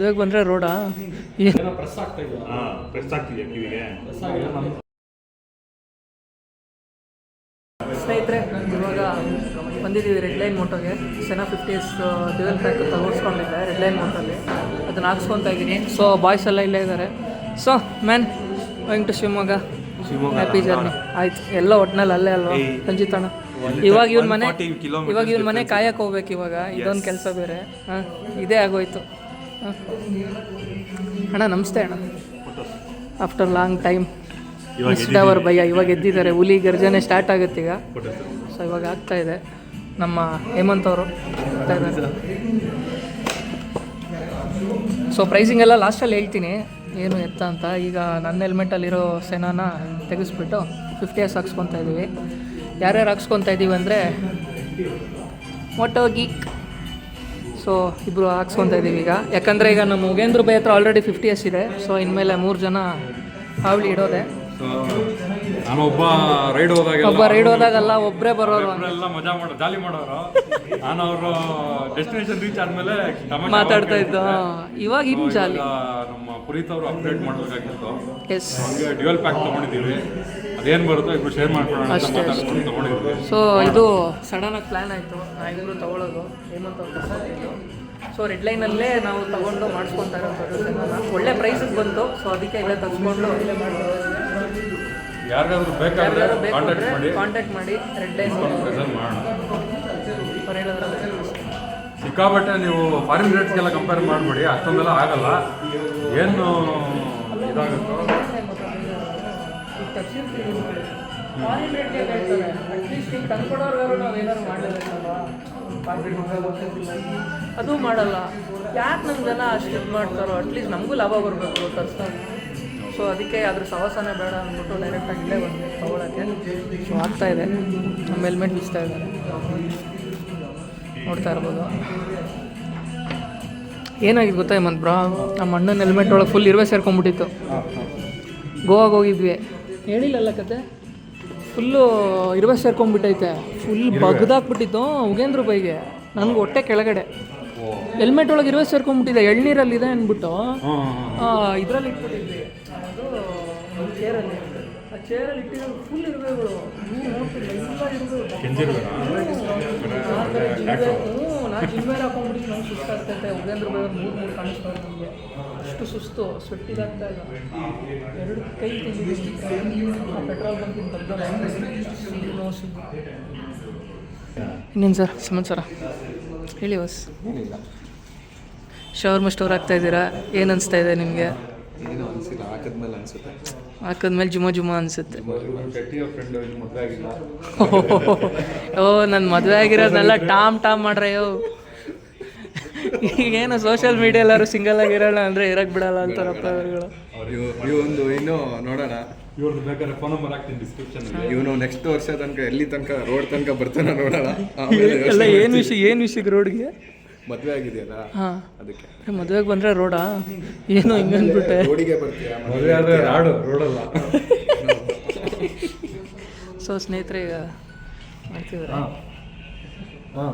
ಮದುವೆಗೆ ಬಂದರೆ ರೋಡಾ. ಏನೋ ಪ್ರೆಸ್ ಆಗ್ತಾ ಪ್ರೆಸ್ ಆಗ್ತಿದೆಯಾ ಕಿವಿಗೆ. ಪ್ರೆಸ್ ಸ್ನೇಹಿತರೆ ಇವಾಗ ಬಂದಿದ್ದೀವಿ red line ಮೋಟೋಗೆ Sena fifty S dual pack ತಗೋಸ್ಕೊಂಡಿದ್ದೆ red line ಮೋಟಲ್ಲಿ ಅದನ್ನ ಹಾಕ್ಸ್ಕೊತಾ ಇದ್ದೀನಿ. ಸೊ ಬಾಯ್ಸ್ ಎಲ್ಲ ಇಲ್ಲೇ ಇದ್ದಾರೆ so man going to Shivamogga. Happy journey ಆಯ್ತು. ಎಲ್ಲ ಒಟ್ನಲ್ಲಿ ಅಲ್ಲೇ ಅಲ್ವಾ? ಸಂಜಿತಣ್ಣ ಇವಾಗ ಇವ್ನ ಮನೆ ಇವಾಗ ಇವ್ನ ಮನೆ ಕಾಯಕ್ಕೆ ಹೋಗ್ಬೇಕು ಇವಾಗ. ಇದೊಂದು ಕೆಲಸ ಬೇರೆ. ಹಾಂ ಇದೇ ಆಗೋಯ್ತು. ಅಣ್ಣ ನಮಸ್ತೆ ಅಣ್ಣ. After long time missed our ಭಯ ಇವಾಗ ಎದ್ದಿದ್ದಾರೆ. ಹುಲಿ ಗರ್ಜನೆ ಸ್ಟಾರ್ಟ್ ಆಗುತ್ತೆ ಈಗ. ಸೊ ಇವಾಗ ಆಗ್ತಾ ಇದೆ. ನಮ್ಮ ಹೇಮಂತ್ ಅವರು ಸೊ ಪ್ರೈಸಿಂಗ್ ಎಲ್ಲ ಲಾಸ್ಟಲ್ಲಿ ಹೇಳ್ತೀನಿ. ಏನು ಎತ್ತ ಅಂತ. ಈಗ ನನ್ನ ಹೆಲ್ಮೆಟಲ್ಲಿರೋ ಸೆನಾನ ತೆಗೆಸ್ಬಿಟ್ಟು ಫಿಫ್ಟಿ ಇಯರ್ಸ್ ಹಾಕ್ಸ್ಕೊತಾ ಇದ್ದೀವಿ ಯಾರ್ಯಾರು ಹಾಕ್ಸ್ಕೊತಾ ಇದ್ದೀವಿ ಅಂದರೆ ಮೊಟೋ ಗೀಕ್ ಸೊ ಇಬ್ಬರು ಹಾಕ್ಸ್ಕೊತಾ ಇದ್ದೀವಿ ಈಗ. ಯಾಕಂದರೆ ಈಗ ನಮ್ಮ ಮುಗೇಂದ್ರ ಬೈ ಹತ್ರ ಆಲ್ರೆಡಿ ಫಿಫ್ಟಿ ಎಸ್ ಇದೆ. ಸೊ ಇನ್ಮೇಲೆ ಮೂರು ಜನ ಹಾವಳಿ ಇಡೋದೆ. ನಾನು ಒಬ್ಬ ರೈಡ್ ಹೋದಾಗ ಒಬ್ಬ ರೈಡ್ ಹೋದಾಗಲ್ಲ ಒಬ್ಬರೇ ಬರೋರು ಎಲ್ಲ ಮಜಾ ಮಾಡೋ ಜಾಲಿ ಮಾಡೋರು. ನಾನು ಅವರು ಡೆಸ್ಟಿನೇಷನ್ ರೀಚ್ ಆದ್ಮೇಲೆ ಮಾತಾಡ್ತಾ ಇದ್ದ ಇವಾಗ ಇನ್ನು ಜಾಲಿ. ನಮ್ಮ ಪುನೀತ್ ಅವರು ಅಪ್ಡೇಟ್ ಮಾಡಬೇಕಾಗಿತ್ತು. ಎಸ್ ಹಂಗೆ ಡ್ಯುವೆಲ್ ಪ್ಯಾಕ್ ತೊಗೊಂಡಿದ್ದೀವಿ. ಅದೇನು ಬರುತ್ತೋ ಇಬ್ಬರು ಶೇರ್ ಮಾಡ್ಕೊಳ್ಳೋಣ ಅಂತ ಅಷ್ಟೇ, ಮಾತಾಡ್ಕೊಂಡು ತೊಗೊಂಡಿದ್ವಿ. ಸೊ ಇದು ಸಡನ್ನಾಗಿ ಪ್ಲ್ಯಾನ್ ಆಯಿತು. ನಾವಿಬ್ಬರು ತಗೊಳ್ಳೋದು ಹೇಮಂತ್ ಅವ್ರು ತಗೊಂಡಿದ್ದು ಸೊ ರೆಡ್ ಲೈನಲ್ಲೇ ನಾವು ತಗೊಂಡು ಮಾಡಿಸ್ಕೊತಾ ಇರೋಂಥದ್ದು ಒಳ್ಳೆ ಪ್ರೈಸಿಗೆ ಬಂತು. ಸೊ ಅದಕ್ಕೆ ಇಲ್ಲೇ ತಗೊಂಡು ಇಲ್ಲೇ ಯಾರಿಗಾದ್ರೂ ಬೇಕಾದ್ರೆ ಯಾರ್ಯಾರು ಕಾಂಟ್ಯಾಕ್ಟ್ ಮಾಡಿ. ಕಾಂಟ್ಯಾಕ್ಟ್ ಮಾಡಿ ರೆಡ್ ಲೈನ್ ಪ್ರೆಸೆಂಟ್ ಮಾಡೋಣ. ಅವ್ರು ಹೇಳಿದ್ರಲ್ಲ ಸಿಕ್ಕಾಬಟ್ಟೆ ನೀವು ಫಾರಿನ್ ರೇಟ್ಸ್ಗೆಲ್ಲ ಕಂಪೇರ್ ಮಾಡಿಬಿಡಿ. ಅಷ್ಟೊಂದೆಲ್ಲ ಆಗಲ್ಲ. ಏನು ಇದಾಗುತ್ತೋ ಫಾರಿನ್ ರೇಟ್ಗೆ ಹೇಳ್ತಾರೆ ಅಟ್ಲೀಸ್ಟ್ ಈಗ ತಂದ್ಕೊಡೋರ್ಗಾರು ನಾವು ಏನಾದ್ರು ಮಾಡಲೇಬೇಕಲ್ವಾ ಅದು ಮಾಡಲ್ಲ. ಯಾಕೆ ನಮ್ಮ ಜನ ಅಷ್ಟು ಇದು ಮಾಡ್ತಾರೋ? ಅಟ್ಲೀಸ್ಟ್ ನಮಗೂ ಲಾಭ ಬರಬೇಕು ತರ್ಸ್ಕೊಂಡು ಸೊ ಅದಕ್ಕೆ ಅದ್ರ ಸವಾಸನೆ ಬೇಡ ಅಂದ್ಬಿಟ್ಟು ಡೈರೆಕ್ಟಾಗಿ ಇಲ್ಲೇ ಬಂದು ತೊಗೊಳಕ್ಕೆ. ಸೊ ಆಗ್ತಾ ಇದೆ. ನಮ್ಮ ಹೆಲ್ಮೆಟ್ ಬಿಸ್ತಾ ಇದ್ದಾರೆ. ನೋಡ್ತಾ ಇರ್ಬೋದು. ಏನಾಗಿದೆ ಗೊತ್ತಾ ಮಂತ್ ಬ್ರಾ? ನಮ್ಮ ಅಣ್ಣನ ಹೆಲ್ಮೆಟ್ ಒಳಗೆ ಫುಲ್ ಇರುವೆ ಸೇರ್ಕೊಂಡ್ಬಿಟ್ಟಿತ್ತು. ಗೋವಾಗೆ ಹೋಗಿದ್ವಿ. ಹೇಳಿಲ್ಲಲ್ಲ ಕತೆ? ಫುಲ್ಲು ಇರುವೆ ಸೇರ್ಕೊಂಡ್ಬಿಟ್ಟೈತೆ. ಫುಲ್ ಬಗ್ದಾಕ್ಬಿಟ್ಟಿತ್ತು ಉಗೇಂದ್ರ ಬೈಗೆ ನನಗೆ ಹೊಟ್ಟೆ ಕೆಳಗಡೆ. ಹೆಲ್ಮೆಟ್ ಒಳಗೆ ಇರುವೆ ಸೇರ್ಕೊಂಡ್ಬಿಟ್ಟಿದೆ. ಎಳ್ನೀರಲ್ಲಿದೆ ಅಂದ್ಬಿಟ್ಟು. ಇದರಲ್ಲಿ ಇಟ್ಬಿಟ್ಟಿದ್ವಿ. ಅದು ಚೇರಲ್ಲಿ ಆ ಚೇರಲ್ಲಿ ಇಟ್ಟಿರೋ ಫುಲ್ ಇರುವೆಗಳು. ನೀವು ನೋಡ್ತಿಲ್ಲ ಎಲ್ಲ ಇರುವೆ ಹ್ಞೂ ನಾ? ಜಿಮ್ಮೇಲೆ ಹಾಕೊಂಡ್ಬಿಟ್ಟು ನಂಗೆ ಸುಸ್ತಾಗ್ತೈತೆ ಉಗೇಂದ್ರ ಬೈ ಮೂರು ಮೂರು ಕಾಣಿಸ್ತಾರೆ ನಮಗೆ ಅಷ್ಟು ಸುಸ್ತು. ಸ್ವೆಟ್ ಇಲ್ಲ. ಕೈ ಪೆಟ್ರೋಲ್ ಇನ್ನೇನು ಸರ್? ಸಮಾಚಾರ? ಹೇಳಿ ಬಸ್ ಶವರ್ಮ ಸ್ಟೋರ್ ಆಗ್ತಾ ಇದ್ದೀರಾ? ಏನು ಅನಿಸ್ತಾ ಇದೆ ನಿಮಗೆ? ಏನು ಅನಿಸಿಲ್ಲ. ಹಾಕಿದ್ಮೇಲೆ ಅನಿಸುತ್ತೆ. ಹಾಕಿದ್ಮೇಲೆ ಜುಮ ಜುಮ ಅನಿಸುತ್ತೆ. ಓ ನನ್ನ ಮದುವೆ ಆಗಿರೋದನ್ನೆಲ್ಲ ಟಾಮ್ ಟಾಮ್ ಮಾಡ್ರೆ ಯೋ. ಈಗೇನು ಸೋಷಿಯಲ್ ಮೀಡಿಯಾ ಎಲ್ಲರೂ ಸಿಂಗಲ್ ಆಗಿರೋಣ ಅಂದರೆ ಇರಕ್ಕೆ ಬಿಡಲ್ಲ ಅಂತಾರಪ್ಪ ಅವರುಗಳು ಇವು ಇವೊಂದು ಇನ್ನೂ ನೋಡೋಣ. ಇವ್ರದ್ದು ಬೇಕಾದ್ರೆ ಫೋನ್ ನಂಬರ್ ಹಾಕ್ತೀನಿ ಡಿಸ್ಕ್ರಿಪ್ಷನ್ ಇವನು ನೆಕ್ಸ್ಟ್ ವರ್ಷ ತನಕ ಎಲ್ಲಿ ತನಕ ರೋಡ್ ತನಕ ಬರ್ತಾನೆ ನೋಡೋಣ. ಆಮೇಲೆ ಎಲ್ಲ ಏನು ವಿಷಯ ಏನು ವಿಷಯಕ್ಕೆ ರೋಡ್ಗೆ ಮದುವೆ ಆಗಿದೆಯಲ್ಲ? ಹಾಂ. ಅದಕ್ಕೆ. ಮದುವೆಗೆ ಬಂದರೆ ರೋಡಾ ಏನು ಹಿಂಗೆ ಅಂದ್ಬಿಟ್ಟೆ. ರೋಡಿಗೆ ಬರ್ತೀಯ ಮದುವೆ? ಆದ್ರೆ ರಾಡು ರೋಡಲ್ಲ ಸೊ ಸ್ನೇಹಿತರೆ ಈಗ ಮಾಡ್ತಿದ್ದಾರೆ. ಹಾಂ.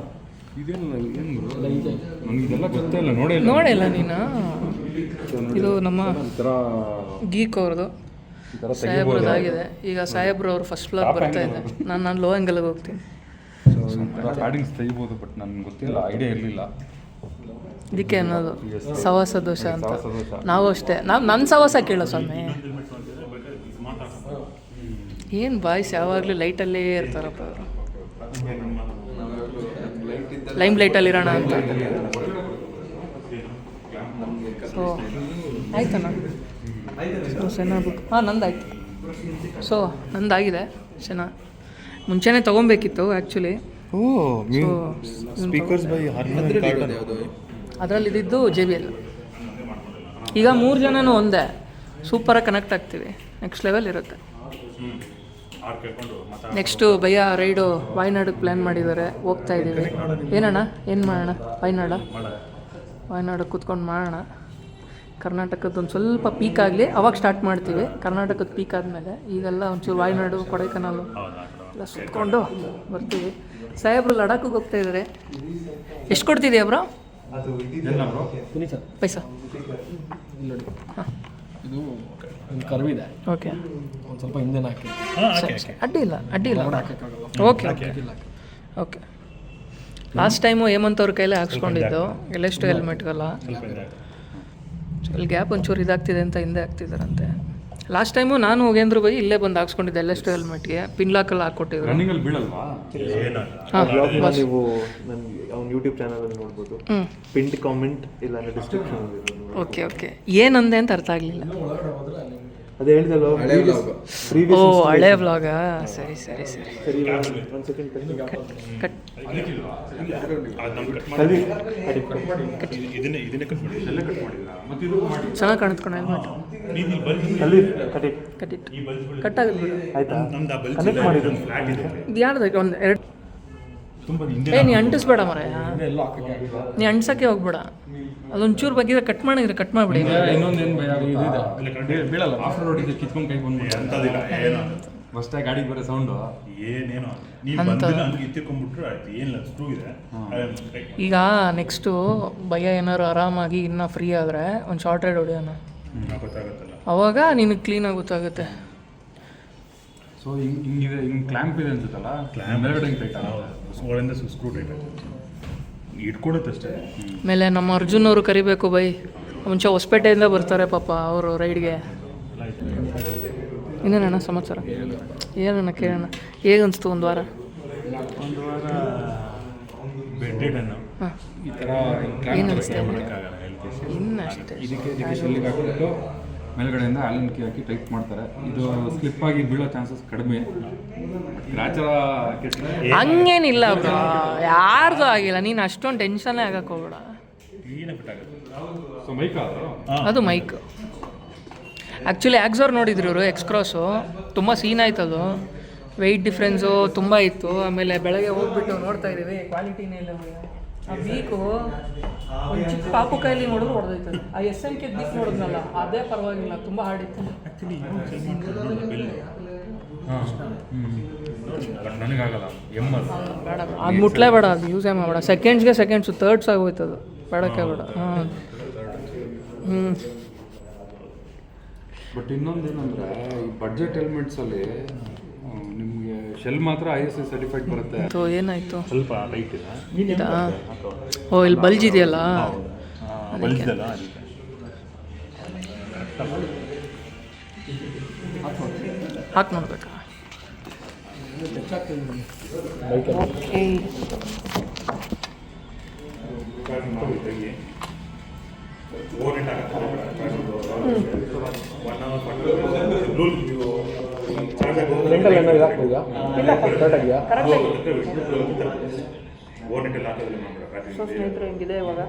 ನೋಡಿಲ್ಲ ನೀನು? ಇದು ನಮ್ಮ ಗೀಕ್ ಅವ್ರದ್ದು ಸಾಹೇಬ್ರದ್ದು ಆಗಿದೆ. ಈಗ ಸಾಹೇಬ್ರು ಅವರು ಫಸ್ಟ್ ಫ್ಲೋರ್ ಬರ್ತಾ ಇದೆ. ನಾನು ನಾನು ಲೋ ಆ್ಯಂಗಲ್ಗೆ ಹೋಗ್ತೀನಿ. ತೆಗಿಬೋದು ಬಟ್ ನನಗೆ ಗೊತ್ತಿಲ್ಲ ಐಡಿಯಾ ಇರಲಿಲ್ಲ. ಇದಕ್ಕೆ ಅನ್ನೋದು. ಸವಾಸ ದೋಷ ಅಂತ. ನಾವು ಅಷ್ಟೇ. ನಾವು ನನ್ನ ಸವಾಸ ಕೇಳೋ ಸ್ವಾಮಿ. ಏನು ಬಾಯ್ಸ್ ಯಾವಾಗಲೂ ಲೈಟಲ್ಲೇ ಇರ್ತಾರಪ್ಪ ಅವರು. ಲೈಮ್ ಲೈಟಲ್ಲಿ ಇರೋಣ ಅಂತ. ಸೊ ಆಯ್ತಣ್ಣ ಸೊ ಸೆನಾ ಬುಕ್ ಹಾಂ ನಂದಾಯ್ತು. ಸೊ ನಂದಾಗಿದೆ ಸೆನಾ ಮುಂಚೆನೇ ತೊಗೊಬೇಕಿತ್ತು ಆ್ಯಕ್ಚುಲಿ ಓ ಸ್ಪೀಕರ್ಸ್ ಬೈ ಅದರಲ್ಲಿ ಇದ್ದಿದ್ದು ಜೆ ಬಿ ಎಲ್ ಈಗ ಮೂರು ಜನನೂ ಒಂದೇ. ಸೂಪರಾಗಿ ಕನೆಕ್ಟ್ ಆಗ್ತೀವಿ. ನೆಕ್ಸ್ಟ್ ಲೆವೆಲ್ ಇರುತ್ತೆ. ನೆಕ್ಸ್ಟು ಭಯ ರೈಡು ವಾಯ್ನಾಡಿಗೆ ಪ್ಲ್ಯಾನ್ ಮಾಡಿದ್ದಾರೆ. ಹೋಗ್ತಾ ಇದ್ದೀವಿ. ಏನಣ್ಣ? ಏನು ಮಾಡೋಣ? ವಾಯ್ನಾಡ? ವಾಯ್ನಾಡ ಕೂತ್ಕೊಂಡು ಮಾಡೋಣ. ಕರ್ನಾಟಕದ ಒಂದು ಸ್ವಲ್ಪ ಪೀಕ್ ಆಗಲಿ. ಅವಾಗ ಸ್ಟಾರ್ಟ್ ಮಾಡ್ತೀವಿ. ಕರ್ನಾಟಕದ ಪೀಕ್ ಆದಮೇಲೆ ಈಗೆಲ್ಲ ಒಂಚೂರು ವಾಯ್ನಾಡು ಕೊಡೈಕನಾಲು ಎಲ್ಲ ಸುತ್ಕೊಂಡು ಬರ್ತೀವಿ. ಸಾಹೇಬ್ರು ಲಡಾಖಿಗೆ ಹೋಗ್ತಾ ಇದ್ದಾರೆ ಎಷ್ಟು ಕೊಡ್ತಿದ್ದೀಯ ಬ್ರೋ? ಪೈಸಾ? ಇಲ್ಲಿ ಇದು ಕರ್ವಿದೆ ಓಕೆ ಒಂದು ಸ್ವಲ್ಪ ಹಿಂದೆನ ಹಾಕಿ. ಅಡ್ಡಿ ಇಲ್ಲ ಅಡ್ಡಿ ಇಲ್ಲ. Okay okay. Okay. Last time Hemanth ಅವ್ರ ಕೈಲೇ ಹಾಕ್ಸ್ಕೊಂಡಿದ್ದು. ಎಲ್ಲೆಷ್ಟು ಹೆಲ್ಮೆಟ್ಗಲ್ಲ ಇಲ್ಲಿ ಗ್ಯಾಪ್ ಒಂಚೂರು ಇದಾಗ್ತಿದೆ ಅಂತ ಹಿಂದೆ ಹಾಕ್ತಿದ್ದಾರಂತೆ ಲಾಸ್ಟ್ ಟೈಮು ನಾನು ಹೋಗೇಂದ್ರ ಬೈ ಇಲ್ಲೇ ಬಂದು ಹಾಕ್ಸ್ಕೊಂಡಿದ್ದೆ ಎಲ್ಲೆಷ್ಟು ಹೆಲ್ಮೆಟ್ಗೆ ಪಿನ್ ಲಾಕಲ್ಲಿ ಹಾಕ್ಕೊಟ್ಟಿದ್ರು ಹಾಂ ನೀವು ಅವ್ನ ಯೂಟ್ಯೂಬ್ ಚಾನಲಲ್ಲಿ ನೋಡ್ಬೋದು. ಪಿಂಟ್ ಕಾಮೆಂಟ್ ಇಲ್ಲ ಡಿಸ್ಕ್ರಿಪ್ಷನ್ ಓಕೆ ಓಕೆ. ಏನಂದೆ ಅಂತ ಅರ್ಥ ಆಗಲಿಲ್ಲ. ಅದೇ ಹೇಳಿದಲ್ವ? ಓ ಹಳೆ ವ್ಲಾಗ ಸರಿ ಸರಿ ಸರಿ. ಸರಿ ಒಂದು ಸೆಕೆಂಡ್ ಕಟ್ ಇದನ್ನೇ ಇದನ್ನೇ ಕಟ್. ಮಾಡಿ ಎಲ್ಲ ಕಟ್ ಮಾಡಿದ್ರಾ ಮತ್ತೆ ಇದು ಮಾಡಿ ಚೆನ್ನಾಗಿ ಅಲ್ಲಿ ಕಟಿ ಆಗುತ್ತೆ ಆಯ್ತಾ? ಕನೆಕ್ಟ್ ಮಾಡಿದ್ದು. ಇದೆ. ಯಾರ್ದು? ಒಂದು ಎರಡು ಏ ನೀ ಅಂಟಿಸ್ಬೇಡ ಮರ. ಎಲ್ಲೂ ಹಾಕೋಕ್ಕೆ ಆಗಿಲ್ಲ ನೀ ಅಂಟಿಸಕ್ಕೆ ಹೋಗ್ಬೇಡ. ಅದೊಂಚೂರು ಬಗ್ಗೆ ಕಟ್ ಮಾಡಿದ್ರೆ ಕಟ್ ಮಾಡಿಬಿಡಿ. ಇನ್ನೊಂದು ಏನು ಭಯ ಆಗುತ್ತಾ ಬೀಳಲ್ಲ ಆಫ್ ರೋಡ್ ಇದೆ ಕಿತ್ಕೊಂಡು ಕೈ ಬಂದ್ಬಿಟ್ಟು ಅಂತದಿಲ್ಲ ಏನೋ? ಫಸ್ಟಾಗಿ ಗಾಡಿ ಬರೋ ಸೌಂಡು ಏನೇನೋ. ನೀವು ಅಂತ- ಬಂದಿಲ್ಲ ಹಂಗೆ ಇತ್ತಿರ್ಕೊಂಡ್ಬಿಟ್ರೆ ಆಯ್ತು ಏನಿಲ್ಲ ಸ್ಕ್ರೂ ಇದೆ. ಅದನ್ನ ಕೈ- ಈಗ ನೆಕ್ಸ್ಟು ಭಯ ಏನಾರು ಆರಾಮಾಗಿ ಇನ್ನೂ ಫ್ರೀ ಆದರೆ ಒಂದು ಶಾರ್ಟ್ ರೈಡ್ ಹೊಡಿಯೋಣ. ಗೊತ್ತಾಗುತ್ತಲ್ಲ. ಅವಾಗ ನಿನಗೆ ಕ್ಲೀನಾಗಿ ಗೊತ್ತಾಗುತ್ತೆ. ಸೊ ಹಿಂಗೆ ಹಿಂಗಿದೆ ಹಿಂಗೆ ಕ್ಲ್ಯಾಂಪ್ ಇದೆ ಅನ್ಸುತ್ತಲ್ಲ? ಕ್ಲ್ಯಾಂಪ್ ಎರಡು ಹಿಂಗೆ ಟೈಟ್ ಒಳಗಿಂದ ಸ್ಕ್ರೂ ಟೈಟ್ ಅಷ್ಟೇ ಆಮೇಲೆ ನಮ್ಮ ಅರ್ಜುನ್ ಅವರು ಕರಿಬೇಕು ಬೈ. ಮುಂಚೆ ಹೊಸಪೇಟೆಯಿಂದ ಬರ್ತಾರೆ ಪಾಪ ಅವರು ರೈಡ್ಗೆ. ಇನ್ನೇನಣ್ಣ ಸಮಾಚಾರ? ಏನಣ್ಣ ಕೇಳೋಣ? ಹೇಗನ್ಸ್ತು ಒಂದು ವಾರ? ಒಂದು ವಾರ ಬೆಡ್ಡೆಡ್ ಅನ್ನು ಹಾಂ. ಈ ಥರ ಏನು ಅನಿಸ್ತಾ ಇದೆ ಆಗಲ್ಲ ಹೆಲ್ತ್ ಇನ್ನಷ್ಟೇ ಇದಕ್ಕೆ ಹಾಕ್ಬಿಟ್ಟು ಮೇಲ್ಗಡೆಯಿಂದ ಆಲಿನ್ ಕಿ ಹಾಕಿ ಟೈಪ್ ಮಾಡ್ತಾರೆ. ಇದು ಸ್ಲಿಪ್ ಆಗಿ ಬೀಳೋ ಚಾನ್ಸಸ್ ಕಡಿಮೆ. ಹಂಗೇನಿಲ್ಲ ಬ್ರೋ ಯಾರ್ದು ಆಗಿಲ್ಲ. ನೀನು ಅಷ್ಟೊಂದು ಟೆನ್ಷನ್ನೇ ಆಗಕ್ಕೆ ಹೋಗ್ಬೇಡ. ಸೊ ಮೈಕ್ ಅದು ಅದು ಮೈಕ್ ಆ್ಯಕ್ಚುಲಿ ಆಕ್ಸೋರ್ ನೋಡಿದ್ರು ಇವರು ಎಕ್ಸ್ಕ್ರಾಸು ತುಂಬ ಸೀನ್ ಆಯ್ತು ಅದು ವೆಯ್ಟ್ ಡಿಫ್ರೆನ್ಸು ತುಂಬ ಇತ್ತು. ಆಮೇಲೆ ಬೆಳಗ್ಗೆ ಹೋಗ್ಬಿಟ್ಟು ನೋಡ್ತಾ ಇದ್ದೀವಿ. ಕ್ವಾಲಿಟಿನೇ ಇಲ್ಲ. ಆ ಬೀಕು ಒಂದು ಚಿಕ್ಕ ಪಾಪು ಕೈಲಿ ನೋಡಿದ್ರು ಹೊಡೆದೈತೆ ಆ ಎಸ್ ಎನ್ ಕೆ ಬೀಕ್ ನೋಡಿದ್ನಲ್ಲ ಅದೇ ಪರವಾಗಿಲ್ಲ ತುಂಬ ಹಾಡಿತ್ತು. ನನಗಾಗಲ್ಲ ಅದು ಬೇಡ ಅದು ಮುಟ್ಲೇ ಬೇಡ ಅದು ಯೂಸೇ ಮಾಡಬೇಡ. ಸೆಕೆಂಡ್ಸ್ಗೆ ಸೆಕೆಂಡ್ಸು ಥರ್ಡ್ಸ್ ಆಗೋಯ್ತು ಅದು ಬೇಡಕ್ಕೆ ಬೇಡ. ಹಾಂ. ಹ್ಞೂ ಬಟ್ ಇನ್ನೊಂದು ಏನಂದ್ರೆ ಈ ಬಡ್ಜೆಟ್ ಹೆಲ್ಮೆಟ್ಸಲ್ಲಿ ನಿಮಗೆ ಶೆಲ್ ಮಾತ್ರ ಐ ಎಸ್ ಐ ಸರ್ಟಿಫೈಡ್ ಬರುತ್ತೆ. ಸೊ ಏನಾಯ್ತು? ಸ್ವಲ್ಪ ಲೈಟ್ ಇದೆ. ಇದಾ? ಓ ಇಲ್ಲಿ ಬಲ್ಜ್ ಇದೆಯಲ್ಲ? ಅದಕ್ಕೆ. ಹಾಕಿ ನೋಡ್ಬೇಕಾ? ಓಕೆ. ಹಾಕ್ಬೋದಾ ಮಾಡ್ಬಿಡ ಸೊ ಸ್ನೇಹಿತರೆ ಹಿಂಗಿದೆ ಇವಾಗ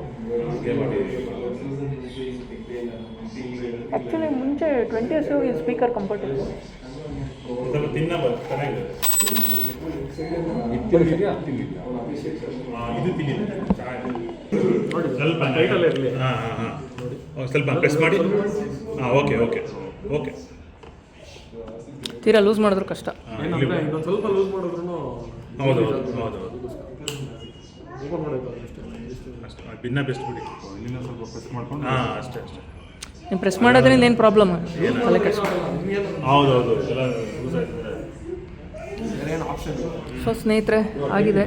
ಆ್ಯಕ್ಚುಲಿ ಮುಂಚೆ ಟ್ವೆಂಟಿ ಇಯರ್ಸ್ ಹೋಗಿ ಸ್ಪೀಕರ್ ಕಂಫರ್ಟ್ ಇತ್ತು ಸ್ವಲ್ಪ ಸ್ವಲ್ಪ ಇರಲಿ. ಹಾಂ ಹಾಂ ಹಾಂ. ಸ್ವಲ್ಪ ಪ್ರೆಸ್ ಮಾಡಿ. ಹಾಂ ಓಕೆ ಓಕೆ ಓಕೆ. ತೀರಾ ಲೂಸ್ ಮಾಡಿದ್ರು ಕಷ್ಟ. ಏನಂದ್ರೆ ಇನ್ನೊಂದು ಸ್ವಲ್ಪ ಲೂಸ್ ಮಾಡಿದ್ರು ಹೌದು ಹೌದು ಹೌದು ಓಪನ್ ಮಾಡೋದು ಅಷ್ಟೇ ಅಷ್ಟು ಭಿನ್ನ ಬೆಸ್ಟ್ ಬಿಡಿ. ಇಲ್ಲಿಂದ ಸ್ವಲ್ಪ ಪ್ರೆಸ್ ಮಾಡ್ಕೊಂಡು. ಹಾಂ ಅಷ್ಟೇ ಅಷ್ಟೇ. ನೀವು ಪ್ರೆಸ್ ಮಾಡೋದ್ರಿಂದ ಏನು ಪ್ರಾಬ್ಲಮ್ ತಲೆ ಹೌದು ಹೌದು ಎಲ್ಲ ಸೊ ಸ್ನೇಹಿತರೆ ಆಗಿದೆ.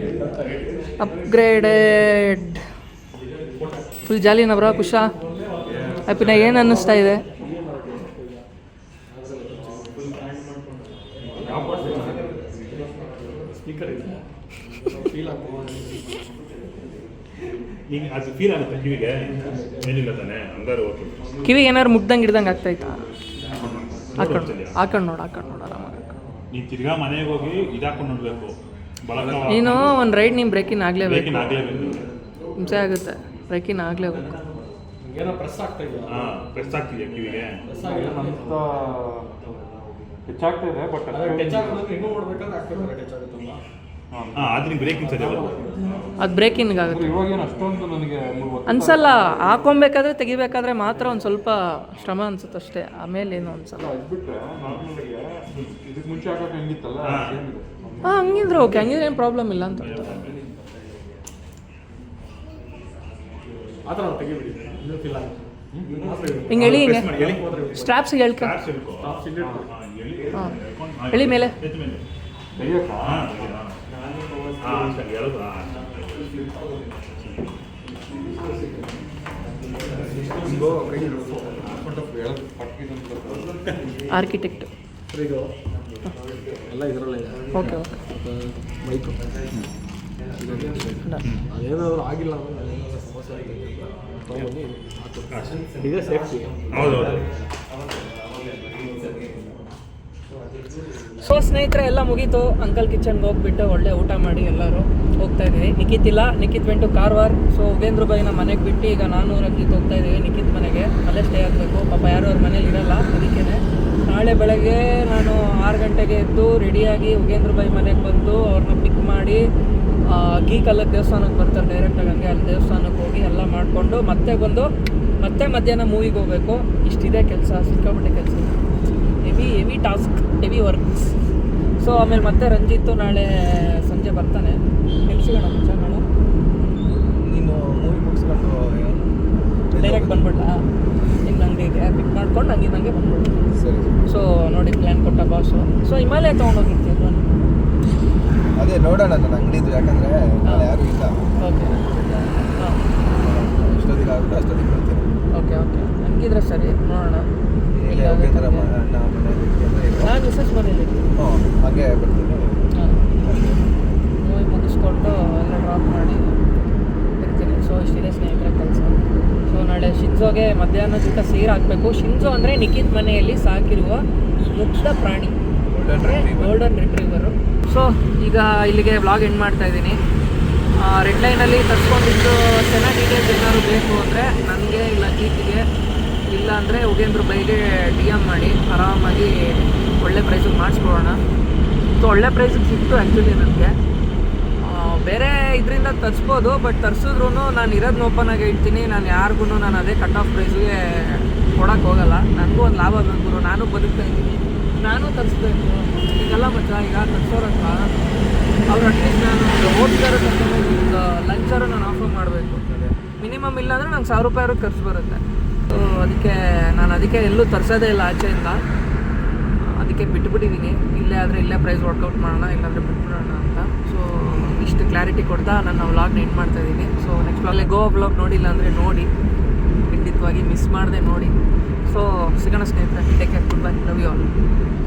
Upgraded full ಜಾಲಿನವರ ಕುಶಾ. ಖುಷಾ ಹ್ಯಾಪಿನ ಏನು ಅನ್ನಿಸ್ತಾ ಇದೆ ಸ್ಪೀಕರ್ ಇದೆ ಫೀಲ್ ಆಗ್ತದೆ ಈಗ ಅದು ಫೀಲ್ ಆಗುತ್ತೆ ಕಿವಿಗೆ. ಏನಿಲ್ಲ ತಾನೆ ಹಂಗಾರು ಓಕೆ ಕಿವಿಗೆ ಏನಾದ್ರು ಮುಟ್ದಂಗೆ ಹಿಡ್ದಂಗೆ ಆಗ್ತಾಯ್ತಾ ಹಾಕೊಂಡು ಹಾಕೊಂಡು ನೋಡು ಹಾಕೊಂಡು ನೋಡು ಆರಾಮಾಗಿ ನೀನು ತಿರ್ಗಾ ಮನೆಗೆ ಹೋಗಿ ಇದಾಕೊಂಡು ನೋಡಬೇಕು. ಬಳಕ ನೀನು ಒಂದು ರೈಡ್ ನಿಮ್ಮ ಬ್ರೇಕಿನ್ ಆಗಲೇಬೇಕು. ಹಿಂಸೆ ಆಗುತ್ತೆ. ಬ್ರೇಕಿನ್ ಆಗಲೇಬೇಕು. ಏನೋ ಪ್ರೆಸ್ ಆಗ್ತಾ ಇದೆಯಾ? ಹಾಂ ಪ್ರೆಸ್ ಆಗ್ತಿದೆಯಾ ಕಿವಿಗೆ? ಪ್ರೆಸ್ ಆಗಿಲ್ಲ ಅಂತ ಹೆಚ್ಚಾಗ್ತಾ ಇದೆ ಬಟ್ ಅದೇ ಟಚ್ ಆಗೋದು ರಿಮೂವ್ ಮಾಡ್ಬೇಕಾದ್ರೆ ಆಗ್ತಿರ್ತಾರೆ ಟಚ್ ಅದು ಬ್ರೇಕಿಂಗ್ ಸರಿ ಅದು ಆಗುತ್ತೆ ಅಷ್ಟೊಂದು ನನಗೆ ಅನ್ಸಲ್ಲ ಹಾಕೊಬೇಕಾದ್ರೆ ತೆಗಿಬೇಕಾದ್ರೆ ಮಾತ್ರ ಒಂದು ಸ್ವಲ್ಪ ಶ್ರಮ ಅನ್ಸುತ್ತೆ ಅಷ್ಟೇ. ಆಮೇಲೆ ಏನು ಅನ್ಸಲ್ಲ. ಹಾಂ. ಹಂಗಿದ್ರೆ ಓಕೆ ಹಂಗಿದ್ರೆ ಏನು ಪ್ರಾಬ್ಲಮ್ ಇಲ್ಲ ಅಂತ ಹಿಂಗೆ ಎಳಿ ಹಿಂಗೆ. ಸ್ಟ್ರಾಪ್ಸ್ ಹೇಳ್ಕ. ಹಾ, ಎಳಿ. ಮೇಲೆ. ಎತ್ತ್ ಮೇಲೆ. ತೆಗಿಯಕ್ಕ? ಹಾ, ಸರಿ. ಆರ್ಕಿಟೆಕ್ಟ್ ಎಲ್ಲ ಇದರಲ್ಲೇ. ಇದೆ ಓಕೆ ಓಕೆ ಮತ್ತು ಬೈಕು ಅದೇನಾದ್ರು ಆಗಿಲ್ಲ ಅಂದ್ರೆ ಸಮಸ್ಯೆ ತೊಗೊಂಡು. ಇದೇ ಸೇಫ್ಟಿ ಹೌದು ಹೌದು. ಸೊ ಸ್ನೇಹಿತರೆ, ಎಲ್ಲ ಮುಗೀತು. ಅಂಕಲ್ ಕಿಚನ್ಗೆ ಹೋಗ್ಬಿಟ್ಟು ಒಳ್ಳೆ ಊಟ ಮಾಡಿ ಎಲ್ಲರೂ ಹೋಗ್ತಾ ಇದ್ದೀವಿ. ನಿಖಿತ್ ಇಲ್ಲ. ನಿಖಿತ್ ವೆಂಟು ಕಾರವಾರ್ ಸೊ ಉಗೇಂದ್ರ ಬೈನ ಮನೆಗೆ ಬಿಟ್ಟು ಈಗ ನಾನು ರಂಜಿತ್ ಹೋಗ್ತಾ ಇದ್ದೀವಿ. ನಿಖಿತ್ ಮನೆಗೆ. ಅಲ್ಲೇ ಸ್ಟೇ ಆಗಬೇಕು. ಪಾಪ ಯಾರು ಅವ್ರ ಮನೇಲಿ ಇರಲ್ಲ. ಅದಕ್ಕೇ ನಾಳೆ ಬೆಳಗ್ಗೆ ನಾನು ಆರು ಗಂಟೆಗೆ ಎದ್ದು ರೆಡಿಯಾಗಿ ಉಗೇಂದ್ರ ಬೈ ಮನೆಗೆ ಬಂದು ಅವ್ರನ್ನ ಪಿಕ್ ಮಾಡಿ ಗೀ ಗೀಕಲ್ಲಕ್ಕೆ ದೇವಸ್ಥಾನಕ್ಕೆ ಬರ್ತಾರೆ ಡೈರೆಕ್ಟಾಗಿ ಹಂಗೆ. ಅಲ್ಲಿ ದೇವಸ್ಥಾನಕ್ಕೆ ಹೋಗಿ ಎಲ್ಲ ಮಾಡಿಕೊಂಡು ಮತ್ತೆ ಬಂದು ಮತ್ತೆ ಮಧ್ಯಾಹ್ನ ಮೂವಿಗೆ ಹೋಗಬೇಕು. ಇಷ್ಟಿದೆ ಕೆಲಸ. ಸಿಕ್ಕಾಪಟ್ಟೆ ಕೆಲಸ heavy heavy task heavy works. So ಆಮೇಲೆ ಮತ್ತೆ ರಂಜಿತ್ತು ನಾಳೆ ಸಂಜೆ ಬರ್ತಾನೆ. ಎಲ್ಲಿ ಸಿಗೋಣ ಮುಂಚೆ ನಾನು. ನೀನು ಮೂವಿ ಮುಗಿಸ್ಕೊಂಡು ಡೈರೆಕ್ಟ್ ಬಂದ್ಬಿಟ್ಟ ನಿನ್ನ ಅಂಗಡಿಗೆ ಪಿಕ್ ಮಾಡ್ಕೊಂಡು ಹಂಗೆ ನಂಗೆ ಬಂದ್ಬಿಟ್ಟು ಸರಿ ಸೊ ನೋಡಿ ಪ್ಲ್ಯಾನ್ ಕೊಟ್ಟ ಬಾಸು ಸೊ ಹಿಮಾಲಯ ತೊಗೊಂಡೋಗಿರ್ತೀವಿ ಅದೇ ನೋಡೋಣ ನನ್ನ ಅಂಗಡಿದು ಯಾಕಂದ್ರೆ ನಾಳೆ ಯಾರು ಇಲ್ಲ. ಓಕೆ ಹಾಂ ಎಷ್ಟೊತ್ತಿಗೆ ಆಗುತ್ತೆ ಅಷ್ಟೊತ್ತಿಗೆ ಬರ್ತೀನಿ. ಓಕೆ ಓಕೆ ಹಂಗಿದ್ರೆ ಸರಿ ನೋಡೋಣ. ಇಲ್ಲೇ ಉಪೇಂದ್ರ ಥರ ಅಣ್ಣ ಮನೇಲಿ ನಾನು ಮಿಸಸ್ ಮನೇಲಿ ಹ್ಞೂ ಹಾಗೆ ಬರ್ತೀನಿ ಹಾಂ. ಮೂವಿ ಮುಗಿಸ್ಕೊಂಡು ಎಲ್ಲ ಡ್ರಾಪ್ ಮಾಡಿ ಇರ್ತೀನಿ. ಸೊ ಇಷ್ಟಿದೆ ಸ್ನೇಹಿತರ ಕೆಲಸ. ಸೊ ನಾಳೆ ಶಿನ್ಜೋಗೆ ಮಧ್ಯಾಹ್ನ ಊಟ ಸೇರ್ ಹಾಕಬೇಕು. ಶಿನ್ಜೋ ಅಂದರೆ ನಿಖಿತ್ ಮನೆಯಲ್ಲಿ ಸಾಕಿರುವ ಮುಕ್ತ ಪ್ರಾಣಿ. ಗೋಲ್ಡನ್ ರಿಟ್ರೀವರು ಸೊ ಈಗ ಇಲ್ಲಿಗೆ ವ್ಲಾಗ್ ಎಂಡ್ ಮಾಡ್ತಾ ಇದ್ದೀನಿ. ರೆಡ್ ಲೈನಲ್ಲಿ ತರ್ಸ್ಕೊಂಡಿದ್ದು ಚೆನ್ನಾಗಿ ಡೀಟೇಲ್ಸ್ ಏನಾದ್ರು ಬೇಕು ಅಂದರೆ ನನಗೆ ಇಲ್ಲ ಗೀತಿಗೆ ಇಲ್ಲ ಅಂದರೆ ಉಗೇಂದ್ರ ಬೈಗೆ ಡಿ ಎಂ ಮಾಡಿ ಆರಾಮಾಗಿ ಒಳ್ಳೆ ಪ್ರೈಸಿಗೆ ಮಾಡಿಸ್ಕೊಡೋಣ ಸೊ ಒಳ್ಳೆ ಪ್ರೈಸಿಗೆ ಸಿಕ್ತು ಆ್ಯಕ್ಚುಲಿ ನನಗೆ. ಬೇರೆ ಇದರಿಂದ ತರಿಸ್ಬೋದು ಬಟ್ ತರಿಸಿದ್ರು ನಾನು ಇರೋದನ್ನ ಓಪನ್ ಆಗಿ ಇಡ್ತೀನಿ ನಾನು ಯಾರಿಗೂ ನಾನು ಅದೇ ಕಟ್ ಆಫ್ ಪ್ರೈಸ್ಗೆ ಕೊಡೋಕ್ಕೆ ಹೋಗಲ್ಲ. ನನಗೂ ಒಂದು ಲಾಭ ಬೇಕು ನಾನು ಬದುಕ್ತಾ ಇದ್ದೀನಿ. ನಾನು ತರಿಸ್ಬೇಕು ಈಗೆಲ್ಲ ಮಚ್ಚ, ಈಗ ತರಿಸೋರಕ್ಕ ಅವ್ರು ಅಟ್ಲೀಸ್ಟ್ ನಾನು ಓದ್ತಾರ ಒಂದು ಲಂಚಾರು ನಾನು ಆಫರ್ ಮಾಡಬೇಕು ಮಿನಿಮಮ್ ಇಲ್ಲ ನಂಗೆ ಸಾವಿರ ರೂಪಾಯಿ ಖರ್ಚು ಬರುತ್ತೆ. ಅದಕ್ಕೆ ನಾನು ಅದಕ್ಕೆ ಎಲ್ಲೂ ತರಿಸೋದೇ ಇಲ್ಲ ಆಚೆಯಿಂದ. ಅದಕ್ಕೆ ಬಿಟ್ಬಿಟ್ಟಿದ್ದೀನಿ ಇಲ್ಲೇ ಆದರೆ ಇಲ್ಲೇ ಪ್ರೈಸ್ ವರ್ಕೌಟ್ ಮಾಡೋಣ, ಇಲ್ಲಾಂದರೆ ಬಿಟ್ಬಿಡೋಣ ಅಂತ. ಸೊ ಇಷ್ಟು ಕ್ಲಾರಿಟಿ ಕೊಡ್ತಾ ನಾನು ವ್ಲಾಗ್ನ ಎಂಡ್ ಮಾಡ್ತಾ ಇದ್ದೀನಿ ಸೊ ನೆಕ್ಸ್ಟ್ ಅಲ್ಲಿ ಗೋವಾ ಬ್ಲಾಗ್ ನೋಡಿಲ್ಲ ಅಂದರೆ ನೋಡಿ. ಖಂಡಿತವಾಗಿ ಮಿಸ್ ಮಾಡದೆ ನೋಡಿ. ಸೊ ಸಿಗೋಣ ಸ್ನೇಹಿತರೆ. Take care goodbye love you all